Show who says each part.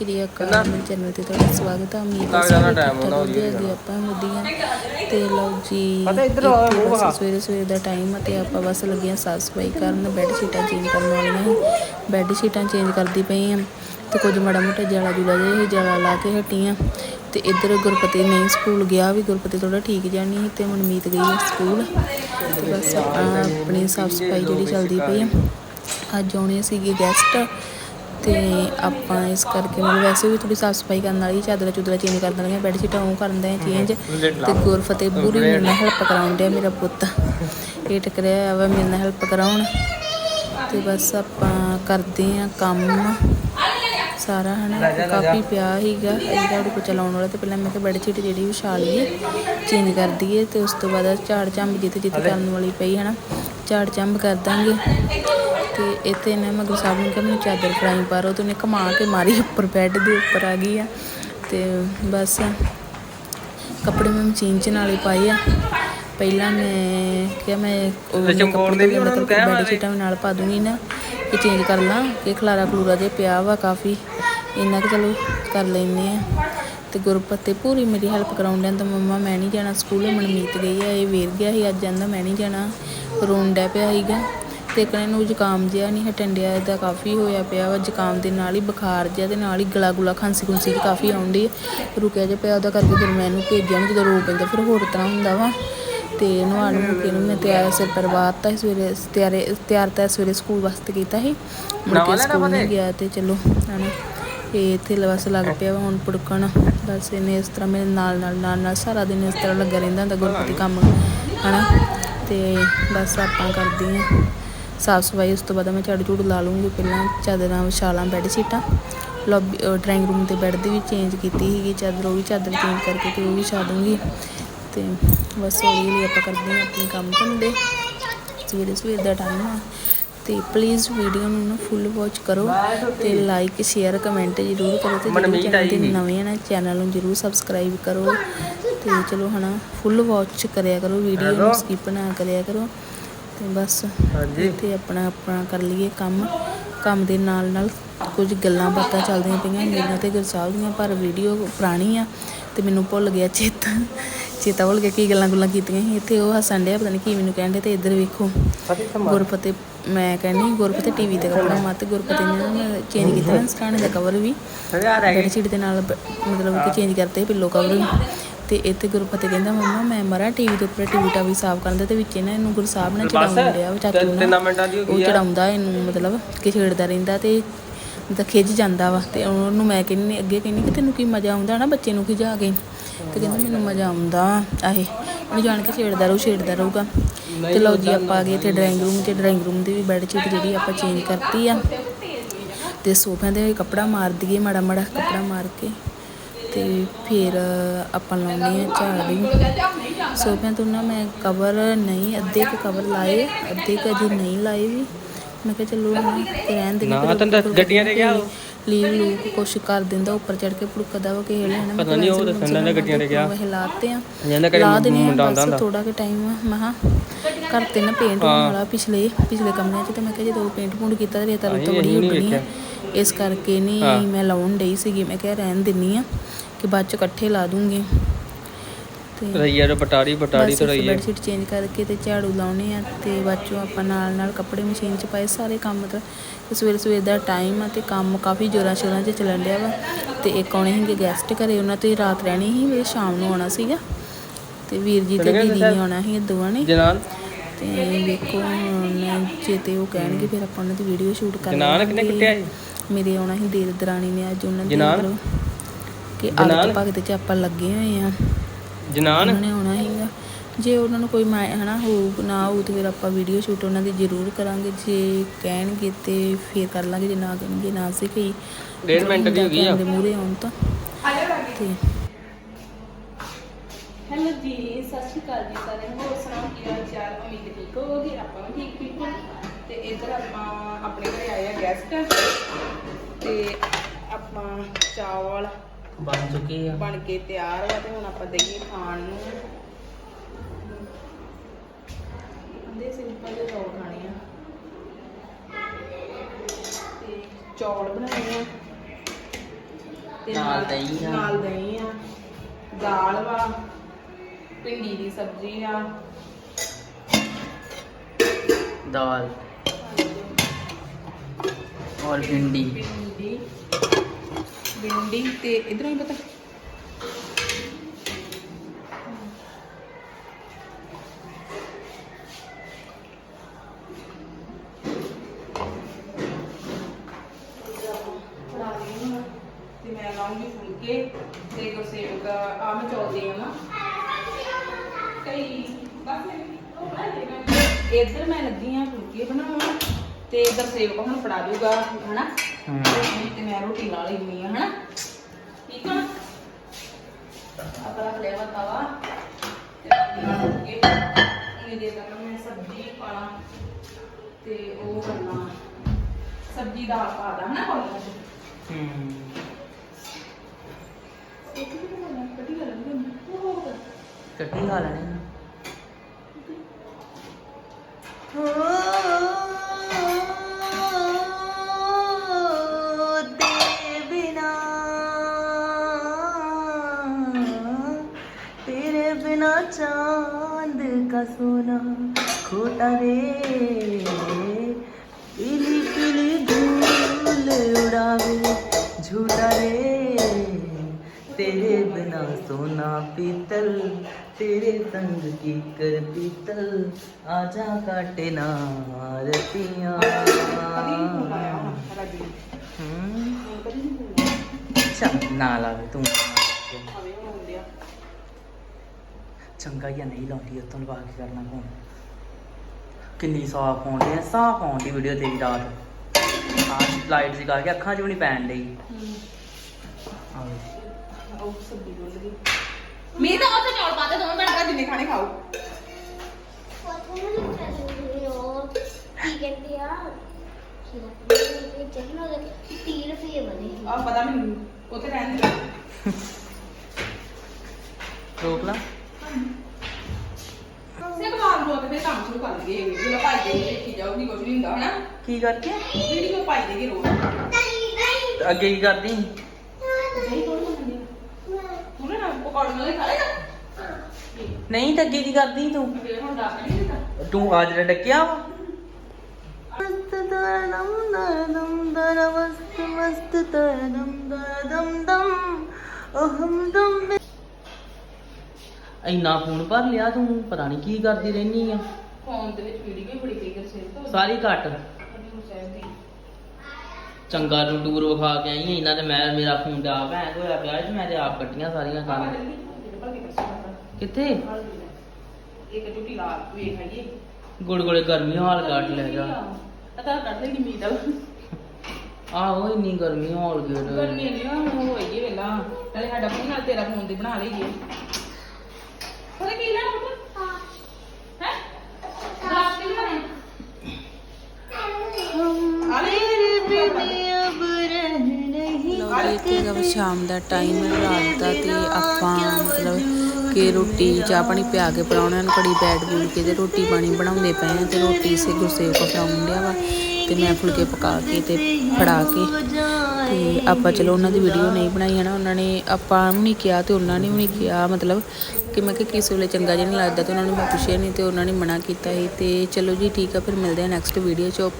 Speaker 1: ਸ਼੍ਰੀ ਅਕਾਲ ਮੇਰੇ ਚੈਨਲ ਤੇ ਤੁਹਾਡਾ ਸਵਾਗਤ ਹੈ। ਉਮੀਦ ਹੈ ਸਾਰੇ ਠੀਕ ਠਾਕ ਵਧੀਆ ਹੈਗੇ ਆਪਾਂ ਵਧੀਆ। ਤੇ ਲਓ ਜੀ
Speaker 2: ਪਤਾ ਇੱਧਰ ਆ,
Speaker 1: ਇੱਥੇ
Speaker 2: ਉਹ
Speaker 1: ਬਸ। ਸਵੇਰੇ ਸਵੇਰੇ ਦਾ ਟਾਈਮ ਤੇ ਆਪਾਂ ਬਸ ਲੱਗੀਆਂ ਸਾਫ਼ ਸਫ਼ਾਈ ਕਰਨ ਬੈੱਡ ਸ਼ੀਟਾਂ ਚੇਂਜ ਕਰਨ ਵਾਲੀਆਂ ਬੈੱਡ ਸ਼ੀਟਾਂ ਚੇਂਜ ਕਰਦੀ ਪਈ ਆ ਤੇ ਕੁਝ ਮਾੜਾ ਮੋਟਾ ਜਾਲਾ ਜੁਲਾ ਜਿਹਾ ਜਾਲਾ ਲਾ ਕੇ ਹਟੀ ਆ ਤੇ ਇੱਧਰ ਗੁਰਪਤੀ ਨਹੀਂ ਸਕੂਲ ਗਿਆ ਵੀ ਗੁਰਪਤੀ ਥੋੜਾ ਠੀਕ ਜਾਣੀ ਤੇ ਮਨਮੀਤ ਗਈ ਸਕੂਲ। ਤੇ ਬਸ ਆਪਾਂ ਆਪਣੀ ਸਾਫ਼ ਸਫ਼ਾਈ ਜਿਹੜੀ ਚੱਲਦੀ ਪਈ ਆ। ਅੱਜ ਆਉਣੇ ਸੀਗੇ ਗੈਸਟ ਤੇ ਆਪਾਂ ਇਸ ਕਰਕੇ ਮੈਨੂੰ ਵੈਸੇ ਵੀ ਥੋੜੀ ਸਾਫ਼ ਸਫ਼ਾਈ ਕਰਨ ਵਾਲੀ ਚਾਦਰਾਂ ਚੁਦਰਾਂ ਚੇਂਜ ਕਰ ਦੇਣੀਆਂ ਬੈੱਡ ਸ਼ੀਟਾਂ ਉਹ ਕਰਨ ਦੇ ਚੇਂਜ ਤੇ ਗੁਰਫਤਿਹ ਪੂਰੀ ਮੇਰੇ ਨਾਲ ਹੈਲਪ ਕਰਾਉਣ ਡਿਆ ਮੇਰਾ ਪੁੱਤ। ਇਹ ਟਕਰਿਆ ਵਾ ਮੇਰੇ ਨਾਲ ਹੈਲਪ ਕਰਾਉਣ। ਤੇ ਬਸ ਆਪਾਂ ਕਰਦੇ ਆ ਕੰਮ। ਸਾਰਾ ਹਨਾ ਕਾਫੀ ਪਿਆ ਹੀਗਾ ਇਹ ਝਾੜੂ ਪੋਚਾ ਲਾਉਣ ਵਾਲਾ ਤੇ ਪਹਿਲਾਂ ਮੈਂ ਕਿਹਾ ਬੈੱਡ ਸ਼ੀਟ ਜਿਹੜੀ ਵਿਛਾ ਲਈਏ ਚੇਂਜ ਕਰ ਦਈਏ ਤੇ ਉਸ ਤੋਂ ਬਾਅਦ ਝਾੜ ਝੰਬ ਜਿੱਥੇ ਜਿੱਥੇ ਕਰਨ ਵਾਲੀ ਪਈ ਹਨਾ ਝਾੜ ਝੰਬ ਕਰ ਦਾਂਗੇ। ਤੇ ਇੱਥੇ ਨਾ ਮਗਰ ਸਾਹਿਬ ਨੇ ਕਿਹਾ ਮੈਨੂੰ ਚਾਦਰ ਫੜਾਈ ਪਾਰੋ ਤੇ ਉਹਨੇ ਕਮਾ ਕੇ ਮਾਰੀ ਉੱਪਰ ਬੈੱਡ ਦੇ ਉੱਪਰ ਆ ਗਈ ਆ। ਤੇ ਬਸ ਕੱਪੜੇ ਮੈਂ ਮਸ਼ੀਨ 'ਚ ਨਾਲੇ ਪਾਏ ਆ। ਪਹਿਲਾਂ ਮੈਂ ਕਿਹਾ ਮੈਂ ਉਹ
Speaker 2: ਚਮਕੌਰ ਦੇ ਵੀ ਉਹਨਾਂ ਨੂੰ ਕਹਿ
Speaker 1: ਸ਼ੀਟਾਂ ਵੀ ਨਾਲ ਪਾ ਦੂੰਗੀ ਨਾ ਕਿ ਚੇਂਜ ਕਰ ਲਾਂ ਕਿ ਖਲਾਰਾ ਖਲੂਰਾ ਜਿਹਾ ਪਿਆ ਵਾ ਕਾਫੀ। ਇੰਨਾ ਕਿ ਚਲੋ ਕਰ ਲੈਨੇ ਆ। ਤੇ ਗੁਰਪਤ ਤੇ ਪੂਰੀ ਮੇਰੀ ਹੈਲਪ ਕਰਾਉਣ ਡਿਆ ਤਾਂ ਮੰਮਾ ਮੈਂ ਨਹੀਂ ਜਾਣਾ ਸਕੂਲ ਮਨਮੀਤ ਗਈ ਆ ਇਹ ਵੇਰ ਗਿਆ ਸੀ ਅੱਜ ਜਾਂਦਾ ਮੈਂ ਨਹੀਂ ਜਾਣਾ। ਰੋਣ ਡਿਆ ਪਿਆ ਸੀਗਾ। ਤੇ ਇੱਕ ਨੂੰ ਜ਼ੁਕਾਮ ਜਿਹਾ ਨਹੀਂ ਹਟਣ ਡਿਆ ਇਹਦਾ ਕਾਫੀ ਹੋਇਆ ਪਿਆ ਵਾ ਜ਼ੁਕਾਮ ਦੇ ਨਾਲ ਹੀ ਬੁਖਾਰ ਜਿਹਾ ਤੇ ਨਾਲ ਹੀ ਗਲਾ ਗੁਲਾ ਖਾਂਸੀ ਖੁੰਸੀ ਵੀ ਕਾਫੀ ਆਉਂਦੀ ਹੈ ਰੁਕਿਆ ਜਿਹਾ ਪਿਆ ਉਹਦਾ ਕਰਕੇ ਫਿਰ ਮੈਂ ਇਹਨੂੰ ਭੇਜਿਆ ਨਹੀਂ ਜਦੋਂ ਰੋ ਪੈਂਦਾ ਫਿਰ ਹੋਰ ਤਰ੍ਹਾਂ ਹੁੰਦਾ ਵਾ। ਤੇ ਨਵਾਣ ਨੂੰ ਕੇ ਮੈਂ ਤਿਆਰ ਸਿਰ ਪਰਵਾਤਾ ਸਵੇਰੇ ਤਿਆਰੇ ਤਿਆਰ ਤਾਂ ਸਵੇਰੇ ਸਕੂਲ ਵਾਸਤੇ ਕੀਤਾ ਸੀ। ਮੁੜ ਕੇ ਸਕੂਲ ਨਹੀਂ ਗਿਆ ਤੇ ਚਲੋ ਹਨਾ। ਇਹ ਇੱਥੇ ਬਸ ਲੱਗ ਪਿਆ ਹੁਣ ਪੁੜਕਣ। ਬਸ ਇਹਨੇ ਇਸ ਤਰ੍ਹਾਂ ਮੇਰੇ ਨਾਲ ਨਾਲ ਨਾਲ ਨਾਲ ਸਾਰਾ ਦਿਨ ਇਸ ਤਰ੍ਹਾਂ ਲੱਗਾ ਰਹਿੰਦਾ ਹੁੰਦਾ ਗੁਰਪਤੀ ਕੰਮ ਹਨਾ। ਤੇ ਬਸ ਆਪਾਂ ਕਰਦੇ ਹਾਂ। ਸਾਫ਼ ਸਫ਼ਾਈ ਉਸ ਤੋਂ ਬਾਅਦ ਮੈਂ ਝਾੜੂ ਝੂੜੂ ਲਾ ਲੂੰਗੀ ਪਹਿਲਾਂ ਚਾਦਰਾਂ ਵਿਛਾਲਾਂ ਬੈੱਡ ਸ਼ੀਟਾਂ ਲੌਬੀ ਡਰਾਇੰਗ ਰੂਮ ਤੇ ਬੈੱਡ ਦੀ ਵੀ ਚੇਂਜ ਕੀਤੀ ਸੀਗੀ। ਚਾਦਰ ਉਹ ਵੀ ਚਾਦਰ ਚੇਂਜ ਕਰਕੇ ਤੇ ਉਹ ਵੀ ਵਿਛਾ ਦੂੰਗੀ ਤੇ ਬਸ ਹੌਲੀ ਹੌਲੀ ਆਪਾਂ ਕਰਦੇ ਹਾਂ ਆਪਣੇ ਕੰਮ ਧੰਦੇ। ਸਵੇਰੇ ਸਵੇਰ ਦਾ ਟਾਈਮ ਆ। ਤੇ ਪਲੀਜ਼ ਵੀਡੀਓ ਨੂੰ ਨਾ ਫੁੱਲ ਵਾਚ ਕਰੋ ਤੇ ਲਾਈਕ ਸ਼ੇਅਰ ਕਮੈਂਟ ਜ਼ਰੂਰ ਕਰੋ ਤੇ ਜਿਹੜੇ ਚੈਨਲ ਤੇ ਨਵੇਂ ਆ ਨਾ ਚੈਨਲ ਨੂੰ ਜ਼ਰੂਰ ਸਬਸਕ੍ਰਾਈਬ ਕਰੋ। ਤੇ ਚਲੋ ਹਨਾ ਫੁੱਲ ਵਾਚ ਕਰਿਆ ਕਰੋ ਵੀਡੀਓ ਨੂੰ ਸਕਿਪ ਨਾ ਕਰਿਆ ਕਰੋ। ਤੇ ਬਸ। ਇੱਥੇ ਆਪਣਾ ਆਪਣਾ ਕਰ ਲਈਏ ਕੰਮ। ਕੰਮ ਦੇ ਨਾਲ ਨਾਲ ਕੁਝ ਗੱਲਾਂ ਬਾਤਾਂ ਚੱਲਦੀਆਂ ਪਈਆਂ। ਮੇਰੀਆਂ ਤੇ ਗੁਰਸਾਹਿਬ ਦੀਆਂ ਪਰ ਵੀਡੀਓ ਪੁਰਾਣੀ ਆ ਤੇ ਮੈਨੂੰ ਭੁੱਲ ਗਿਆ ਚੇਤਾ। ਚੇਤਾ ਭੁੱਲ ਗਿਆ ਕੀ ਗੱਲਾਂ ਗੁੱਲਾਂ ਕੀਤੀਆਂ ਸੀ। ਇੱਥੇ ਉਹ ਹੱਸਣ ਡਿਆ ਪਤਾ ਨਹੀਂ ਕੀ ਮੈਨੂੰ ਡਿਆ ਤੇ ਇੱਧਰ ਵੇਖੋ। ਗੁਰਪਤੇ ਮੈਂ ਕਹਿੰਦੀ ਗੁਰਪਤੇ ਟੀਵੀ ਤੇ ਕੱਪੜਾ ਮੱਤ ਗੁਰਪਤੇ ਨੇ ਚੇਂਜ ਕੀਤਾ ਨਾ ਦਾ ਕਵਰ ਵੀ। ਬੈੱਡ ਸ਼ੀਟ ਦੇ ਨਾਲ ਮਤਲਬ ਕਿ ਚੇਂਜ ਕਰਤੇ ਪਿੱਲੋ ਕਵਰ ਵੀ। ਤੇ ਇੱਥੇ ਗੁਰਪਤੇ ਕਹਿੰਦਾ ਮੰਮਾ ਮੈਂ ਮਰਾਂ ਟੀਵੀ ਦੇ ਉੱਪਰ ਟੀਵੀ ਟਾ ਵੀ ਸਾਫ਼ ਕਰਨ ਦੇ ਤੇ ਵਿੱਚ ਨਾ ਇਹਨੂੰ ਗੁਰਸਾਹਿਬ ਨਾਲ ਚੜਾਉਣ ਉਹ ਚਾਚੂ
Speaker 2: ਹੋ
Speaker 1: ਉਹ ਚੜਾਉਂਦਾ ਇਹਨੂੰ ਮਤਲਬ ਕਿ ਛੇੜਦਾ ਰਹਿੰਦਾ ਤੇ ਮਤਲਬ ਖਿੱਚ ਜਾਂਦਾ ਵਾ ਤੇ ਉਹਨੂੰ ਮੈਂ ਕਹਿੰਨੀ ਅੱਗੇ ਕਹਿੰਨੀ ਕਿ ਤੈਨੂੰ ਕੀ ਮਜ਼ਾ ਆਉਂਦਾ ਨਾ ਬੱਚੇ ਨੂੰ ਖਿਜਾ ਕੇ। ਤੇ ਕਹਿੰਦਾ ਮੈਨੂੰ ਮਜ਼ਾ ਆਉਂਦਾ ਆਹੇ ਉਹਨੂੰ ਜਾਣ ਕੇ ਛੇੜਦਾ ਰਹੂ ਛੇੜਦਾ ਰਹੂਗਾ। ਤੇ ਲਓ ਜੀ ਆਪਾਂ ਆ ਗਏ ਤੇ ਡਰਾਇੰਗ ਰੂਮ ਤੇ ਡਰਾਇੰਗ ਰੂਮ ਦੀ ਵੀ ਬੈੱਡ ਸ਼ੀਟ ਜਿਹੜੀ ਆਪਾਂ ਚੇਂਜ ਕਰਤੀ ਆ। ਤੇ ਸੋਫਿਆਂ ਦੇ ਕੱਪੜਾ ਮਾਰ ਦਈਏ ਮਾੜਾ ਮਾੜਾ ਕੱਪੜਾ ਮਾਰ ਕੇ। ਤੇ ਫਿਰ ਆਪਾਂ ਲਾਉਣੇ ਆ ਝਾੜੂ ਸੋਫਿਆਂ ਤੋਂ ਨਾ ਮੈਂ ਕਵਰ ਨਹੀਂ ਅੱਧੇ ਕੁ ਕਵਰ ਲਾਏ ਅੱਧੇ ਕੁ ਅਜੇ ਨਹੀਂ ਲਾਏ ਵੀ ਮੈਂ ਕਿਹਾ ਚਲੋ ਹੁਣ ਰਹਿਣ ਦੇ
Speaker 2: ਨਾ ਤਾਂ ਗੱਡੀਆਂ ਤੇ ਗਿਆ।
Speaker 1: ਲੀਵ ਲੂਕ ਕੁਛ ਕਰ ਦਿੰਦਾ ਉੱਪਰ ਚੜ ਕੇ ਭੁੜਕਦਾ ਵਾ ਕਿਸੇ ਵੇਲੇ ਹਨਾ
Speaker 2: ਪਤਾ ਨੀ ਉਹ ਦੱਸਣ ਡਿਆ ਗੱਡੀਆਂ ਤੇ ਗਿਆ।
Speaker 1: ਹਿਲਾਤੇ ਆ ਲਾ ਦੇਣੇ
Speaker 2: ਮੁੰਡਾ ਆਉਂਦਾ ਹੁੰਦਾ।
Speaker 1: ਥੋੜਾ ਕਿ ਟਾਈਮ ਆ ਮਹਾ ਘਰ ਤੇ ਨਾ ਪੇਂਟ ਹੋਣ ਵਾਲਾ ਪਿਛਲੇ ਪਿਛਲੇ ਕਮਰਿਆਂ 'ਚ ਤੇ ਮੈਂ ਕਿਹਾ ਜਦੋਂ ਪੇਂਟ ਪੂੰਟ ਕੀਤਾ ਤੇ ਰੇਤਾ ਰੁੱਤ ਬੜੀ ਉੱਡਣੀ ਆ ਇਸ ਕਰਕੇ ਨਹੀਂ ਮੈਂ ਲਾਉਣ ਡਈ ਸੀਗੀ। ਮੈਂ ਕਿਹਾ ਰਹਿਣ ਦਿੰਨੀ ਆ ਕਿ ਬਾਅਦ ਚ ਇਕੱਠੇ ਲਾ ਦੂੰਗੀ। ਤੇ
Speaker 2: ਰਈਆ ਜੋ ਬਟਾਰੀ ਬਟਾਰੀ ਤੋਂ ਰਈਆ
Speaker 1: ਬੈੱਡ ਸ਼ੀਟ ਚੇਂਜ ਕਰਕੇ ਤੇ ਝਾੜੂ ਲਾਉਣੇ ਆ ਤੇ ਬਾਅਦ ਚੋਂ ਆਪਾਂ ਨਾਲ ਨਾਲ ਕੱਪੜੇ ਮਸ਼ੀਨ 'ਚ ਪਾਏ। ਸਾਰੇ ਕੰਮ ਮਤਲਬ ਤੇ ਸਵੇਰੇ ਸਵੇਰ ਦਾ ਟਾਈਮ ਆ ਤੇ ਕੰਮ ਕਾਫੀ ਜ਼ੋਰਾਂ ਸ਼ੋਰਾਂ 'ਚ ਚੱਲਣ ਡਿਆ ਵਾ। ਤੇ ਇੱਕ ਆਉਣੇ ਸੀਗੇ ਗੈਸਟ ਘਰੇ ਉਹਨਾਂ ਤੇ ਰਾਤ ਰਹਿਣੀ ਸੀ ਮੇਰੇ ਸ਼ਾਮ ਨੂੰ ਆਉਣਾ ਸੀਗਾ। ਤੇ ਵੀਰ ਜੀ ਤੇ ਦੀਦੀ ਨੇ ਆਉਣਾ ਸੀ ਦੋਵਾਂ ਨੇ।
Speaker 2: ਜਨਾਨ?
Speaker 1: ਤੇ ਵੇਖੋ ਹੁਣ ਜੇ ਤੇ ਉਹ ਕਹਿਣਗੇ ਫਿਰ ਆਪਾਂ ਉਹਨਾਂ ਦੀ ਵੀਡੀਓ ਸ਼ੂਟ ਕਰ
Speaker 2: ਜਨਾਨ ਕਿੰਨੇ ਕੁੱਟਿਆ ਸੀ?
Speaker 1: ਮੇਰੇ ਆਉਣਾ ਸੀ ਦੇਰ ਦਰਾਣੀ ਨੇ ਅੱਜ ਉਹਨਾਂ ਦੇ
Speaker 2: ਜਨਾਨ?
Speaker 1: ਕਿ ਆਲਤ ਭਗਤ ਚ ਆਪਾਂ ਲੱਗੇ ਹੋਏ ਆ
Speaker 2: ਜਨਾਨ?
Speaker 1: ਉਹਨਾਂ ਨੇ ਆਉਣਾ ਸੀਗਾ। ਜੇ ਉਹਨਾਂ ਨੂੰ ਕੋਈ ਮੈਂ ਹਨਾ ਹੋਊ ਨਾ ਹੋਊ ਤੇ ਫਿਰ ਆਪਾਂ ਵੀਡੀਓ ਸ਼ੂਟ ਉਹਨਾਂ ਦੀ ਜ਼ਰੂਰ ਕਰਾਂਗੇ। ਜੇ ਕਹਿਣਗੇ ਤੇ ਫਿਰ ਕਰ ਲਾਂਗੇ ਜੇ ਨਾ ਕਹਿਣਗੇ ਨਾ ਸੀ ਕਈ
Speaker 2: ਡੇਢ ਮਿੰਟ ਦੀ ਹੋ ਗਈ ਆ?
Speaker 1: ਦੇ ਮੂਹਰੇ ਆਉਣ ਤਾਂ। ਤੇ ਹੈਲੋ ਜੀ ਸਤਿ ਸ਼੍ਰੀ ਅਕਾਲ ਜੀ ਸਾਰਿਆਂ ਨੂੰ। ਹੋਰ ਸੁਣਾਓ ਕੀ ਹਾਲ ਚਾਲ? ਉਮੀਦ ਠੀਕ ਹੋਵੋਗੇ ਆਪਾਂ ਵੀ ਠੀਕ ਠੀਕ ਹਾਂ ਤੇ ਇੱਧਰ ਆਪਾਂ ਆਪਣੇ ਘਰੇ ਆਏ ਆ ਗੈਸਟ ਤੇ ਆਪਾਂ ਚਾਵਲ
Speaker 2: ਬਣ ਚੁੱਕੀ ਆ
Speaker 1: ਬਣ ਕੇ ਤਿਆਰ ਵਾ ਤੇ ਹੁਣ ਆਪਾਂ ਦਈਏ ਖਾਣ ਨੂੰ ਕਹਿੰਦੇ ਸਿੰਪਲ ਜਿਹੇ ਚੌਲ ਖਾਣੇ ਆ ਤੇ ਚੌਲ ਬਣਾਏ ਆ
Speaker 3: ਤੇ
Speaker 4: ਨਾਲ ਦਹੀਂ ਆ।
Speaker 3: ਨਾਲ ਦਹੀਂ ਆ ਦਾਲ ਵਾ ਭਿੰਡੀ ਦੀ ਸਬਜ਼ੀ ਆ
Speaker 4: दाल और भिंडी
Speaker 3: ਭਿੰਡੀ ਤੇ ਇਧਰੋਂ ਹੀ ਪਤਾ। ਤੇ ਮੈਂ ਲਾਉਂਗੀ ਫੁਲਕੇ ਤੇ ਗੁਰਸੇਵਕ ਆ ਮੈਂ ਚੌਲ ਦੇ ਆਵਾਂ ਕਈ, ਬਸ ਇੱਧਰ ਮੈਂ ਲੱਗੀ ਆ ਫੁਲਕੇ ਬਣਾਉਣ। ਤੇ ਇਧਰ ਸੇਵਕ ਹੁਣ ਫੜਾ ਦੂਗਾ ਹਨਾ? ਤੇ ਮੈਂ ਰੋਟੀ ਲਾ ਲੈਣੀ ਆ ਹਨਾ? ਠੀਕ ਆ ਆਪਾਂ ਰੱਖ ਲਿਆ ਤਵਾ। ਤੇ ਬਾਕੀ ਆ ਦੇ ਤੱਕ ਮੈਂ ਸਬਜ਼ੀ ਪਾਣਾ ਤੇ ਉਹ ਕਰਨਾ। ਸਬਜ਼ੀ ਦਾ ਪਾ ਦਾ ਹਨਾ
Speaker 4: ਕੋਲ
Speaker 3: ਇੱਕ
Speaker 4: ਕੱਟੀ ਖਾ ਲੈਣੀ ਹਾਂ। સોના ખોટા રે પીલી પીલી ધૂલ ઉડાવે ઝૂટા રે तेरे बिना सोना पीतल तेरे संग की कर पीतल आजा काटे ना आरतियाँ अच्छा
Speaker 3: ना लावे तुम
Speaker 4: ਚੰਗਾ ਜਾਂ ਨਹੀਂ ਲਾਉਂਦੀ ਉਹ ਤੋਂ ਬਾਅਦ ਕੀ ਕਰਨਾ ਹੁਣ। ਕਿੰਨੀ ਸਾਫ਼ ਆਉਂਦੀ ਹੈ ਸਾਫ਼ ਆਉਂਦੀ ਵੀਡੀਓ ਤੇਰੀ ਰਾਤ। ਆਹ ਲਾਈਟ ਦੀ ਕਰਕੇ ਅੱਖਾਂ 'ਚ ਵੀ ਨਹੀਂ ਪੈਣ ਆਹ।
Speaker 3: ਉਹ ਸਬਜ਼ੀ ਡੁੱਲ ਗਈ ਮੀਂਹ ਤਾਂ ਉੱਥੇ ਚੌਲ ਪਾਤੇ ਦੋਵੇਂ ਭੈਣ ਭਰਾ ਜਿੰਨੇ ਖਾਣੇ ਖਾਓ।
Speaker 5: ਕੀ ਕਹਿੰਦੇ ਆ ਖੀਰਾ ਚੱਲੋ ਦੇ 30 ਰੁਪਏ ਬਣੇ
Speaker 3: ਆ ਪਤਾ ਮੈਨੂੰ ਉੱਥੇ ਰਹਿਣ ਦੇ।
Speaker 4: ਰੋਕ ਲਾ।
Speaker 3: ਸੇ ਕਮਾਲ ਰੋਕ ਤੇ ਕੰਮ ਸ਼ੁਰੂ ਕਰ ਲਈਏ। ਵੀਡੀਓ ਪਾਈ ਦੇ ਦੇਖੀ ਜਾਊਗੀ ਕੁਝ ਨਹੀਂ ਹੁੰਦਾ ਹਨਾ?
Speaker 4: ਕੀ ਕਰਕੇ?
Speaker 3: ਵੀਡੀਓ ਪਾਈ ਦੇਗੇ ਰੋਜ਼।
Speaker 4: ਤੇ ਅੱਗੇ ਕੀ ਕਰਦੀ?
Speaker 3: ਨਹੀਂ ਕੋਣ ਮੰਨਦੀ ਤੂੰ ਨਾ ਪਕੌੜੇ ਨਾਲ ਹੀ ਖਾ ਲੇਗਾ
Speaker 4: ਨਹੀਂ ਤਾਂ ਅੱਗੇ ਕੀ ਕਰਦੀ ਤੂੰ?
Speaker 3: ਅੱਗੇ ਹੁਣ ਦੱਸ ਨਹੀਂ ਦਿੱਤਾ
Speaker 4: ਤੂੰ ਅੱਜ ਡੱਕਿਆ ਵਾ। ਮਸਤ ਤਰਨਮ ਦਰਦਮ ਦਰ ਮਸਤ ਮਸਤ ਤਰਨਮ ਇੰਨਾ ਫੋਨ ਭਰ ਲਿਆ ਤੂੰ ਪਤਾ ਨਹੀਂ ਕੀ ਕਰਦੀ ਰਹਿਨੀ ਆ।
Speaker 3: ਫੋਨ ਦੇ ਵਿੱਚ ਵੀਡੀਓ ਵੀ ਬੜੀ ਕਈ ਕਰ ਸੇਵ ਤੋਂ।
Speaker 4: ਸਾਰੀ ਘੱਟ।
Speaker 3: ਹਜ਼ੂਰ ਸਾਹਿਬ ਦੀ।
Speaker 4: ਚੰਗਾ ਨੂੰ ਟੂਰ ਵਿਖਾ ਕੇ ਆਈ ਇਹਨਾਂ ਤੇ ਮੈਂ ਮੇਰਾ ਫੋਨ ਦਾ ਭੈਣ ਹੋਇਆ ਪਿਆ ਸੀ ਮੈਂ ਤੇ ਆਪ ਕੱਟੀਆਂ ਸਾਰੀਆਂ ਕੰਨ ਕਿੱਥੇ?
Speaker 3: ਇੱਕ ਟੁੱਟੀ ਲਾ ਵੇਖ ਆਈਏ
Speaker 4: ਗੁੜਗੁੜੇ ਗਰਮੀ ਹਾਲ ਕੱਟ ਲੈ ਜਾ
Speaker 3: ਤਾਂ ਲੈਣੀ
Speaker 4: ਆਹੋ ਇੰਨੀ ਗਰਮੀ ਹਾਲ ਗੇਟ
Speaker 3: ਗਰਮੀ ਨਹੀਂ ਨਾ ਉਹ ਹੋਈਏ ਵੇਲਾ। ਨਾਲੇ ਸਾਡਾ ਫੋਨ ਨਾਲ ਤੇਰਾ ਫੋਨ ਦੀ ਬਣਾ ਲਈਏ। ਉਹਦੇ ਕੀ ਲੈਣਾ ਪੁੱਤ? ਹੈ। ਗਲਾਸ ਕੀ ਲੈਣਾ ਆ ਲੈ ਲਓ ਜੀ ਇੱਥੇ ਹੈਗਾ ਵਾ ਸ਼ਾਮ ਦਾ ਟਾਈਮ ਰਾਤ ਦਾ ਤੇ ਆਪਾਂ ਮਤਲਬ ਕਿ ਰੋਟੀ ਚਾਹ ਪਾਣੀ ਪਿਆ ਕੇ ਪਰਾਉਣਿਆਂ ਨੂੰ ਘੜੀ ਬੈਠ ਬੂਲ ਕੇ ਤੇ ਰੋਟੀ ਪਾਣੀ ਬਣਾਉਂਦੇ ਪਏ ਆ ਤੇ ਰੋਟੀ ਸੇ ਗੁਰਸੇਵ ਕੋ ਫੜਾਉਣ ਡਿਆ ਵਾ ਤੇ ਮੈਂ ਫੁਲਕੇ ਪਕਾ ਕੇ ਤੇ ਫੜਾ ਕੇ ਤੇ ਆਪਾਂ ਚਲੋ ਉਹਨਾਂ ਦੀ ਵੀਡੀਓ ਨਹੀਂ ਬਣਾਈ ਹੈ ਨਾ ਉਹਨਾਂ ਨੇ ਆਪਾਂ ਨੂੰ ਨਹੀਂ ਕਿਹਾ ਤੇ ਉਹਨਾਂ ਨੇ ਵੀ ਨਹੀਂ ਕਿਹਾ ਮਤਲਬ ਕਿ ਮੈਂ ਕਿ ਕਿਸ ਵੇਲੇ ਚੰਗਾ ਜਿਹਾ ਨਹੀਂ ਲੱਗਦਾ ਤੇ ਉਹਨਾਂ ਨੂੰ ਮੈਂ ਪੁੱਛਿਆ ਨਹੀਂ ਤੇ ਉਹਨਾਂ ਨੇ ਮਨਾ ਕੀਤਾ ਸੀ ਤੇ ਚਲੋ ਜੀ ਠੀਕ ਆ, ਫਿਰ ਮਿਲਦੇ ਆ ਨੈਕਸਟ ਵੀਡੀਓ ਚ ਓਕੇ